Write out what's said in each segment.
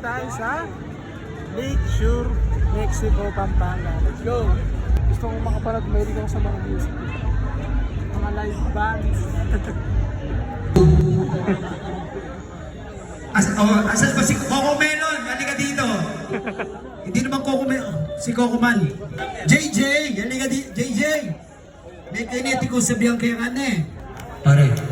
tayo sa Lake Shore, Mexico, Pampanga. Let's go! Gusto kong makapanood, mahilig ako sa mga music. Mga live bands. As, oh, asan ba si Coco Melon? Halika dito. Hindi naman Coco Melon. Si Coco Man. JJ! Halika dito. JJ! May kiniti ko sabihan kayo nga eh. Pare.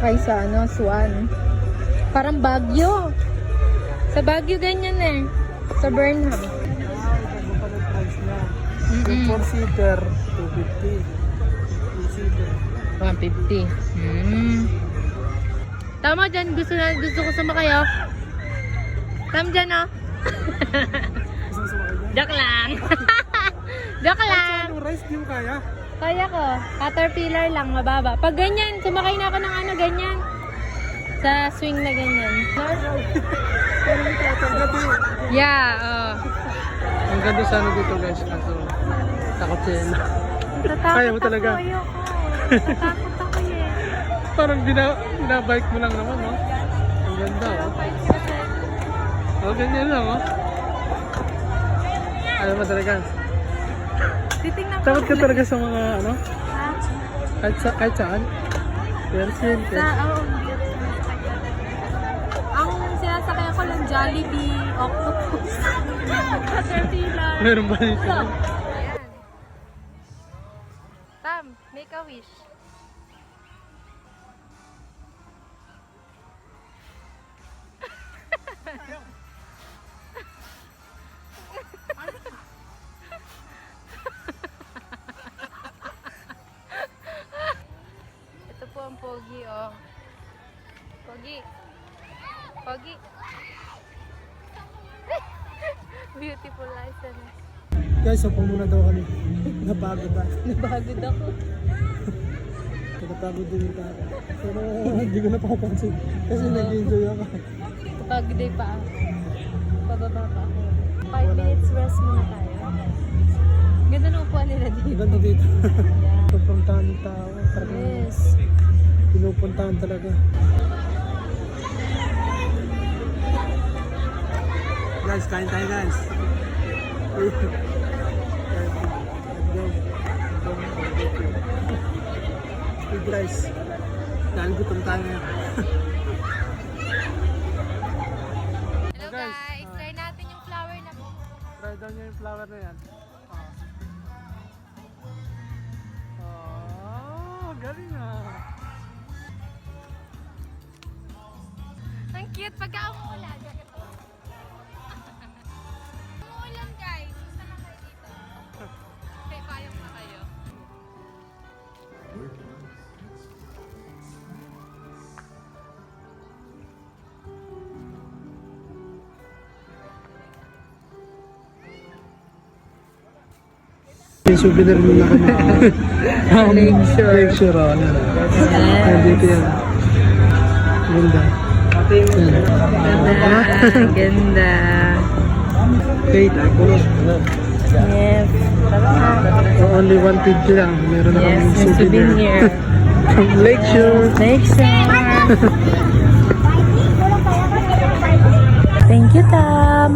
Nasasakay sa ano, Swan. Parang Baguio. Sa Baguio ganyan eh. Sa Burnham. Yung Mm-mm. 4-seater, 250. 2-seater. 150. Hmm. Tama dyan. Gusto, na, gusto ko sumakay oh. Tama dyan oh. Joke lang. Joke lang. Rice di mo kaya? Kaya ko. Caterpillar lang, mababa. Pag ganyan, sumakay na ako ng ano, ganyan. Sa swing na ganyan. Yeah, oh. Ang ganda sana dito guys. Kaso, takot siya yun. Kaya mo talaga. Ako, ayoko. Ako eh. Parang bina, binabike mo lang naman, no? Ang ganda, oh. Oh, ganyan lang, oh. Alam mo talaga. Titingnan ko. Takot ka talaga sa mga, ano? Ha? Kahit, sa, kahit saan. Persil, Sa, oh. Ang sinasakyan ko lang Jollibee, Octopus, Caterpillar. Meron ba dito? Tam, make a wish. Pogi. Pogi. Beautiful license. Guys, so muna daw kami. Napagod na. Nabagod ako. Napagod din yung tao. Pero hindi ko napapansin. Kasi nag-enjoy ako. Kapag day pa ako. Pababa pa ako. 5 minutes rest muna tayo. Ganda ng upuan nila dito. ganda dito. Yeah. Pupuntahan ng tao. Yes. pinupuntahan talaga. Guys, kain tayo guys. Let's go. Big rice. Dahil gutom tayo. Hello guys. guys, try natin yung flower na po. Try daw niyo yung flower na yan. Oh, galing ah. Ang cute pagka umuulan Yung souvenir muna kami. Lakeshore. Lakeshore, oh. Ano. Nandito yan. Ganda. Ganda. Ganda. Okay, tayo. Yes. So, only 150 lang. Meron na Yes, yung souvenir. souvenir. From Lakeshore. Lakeshore. Thank you, Tam.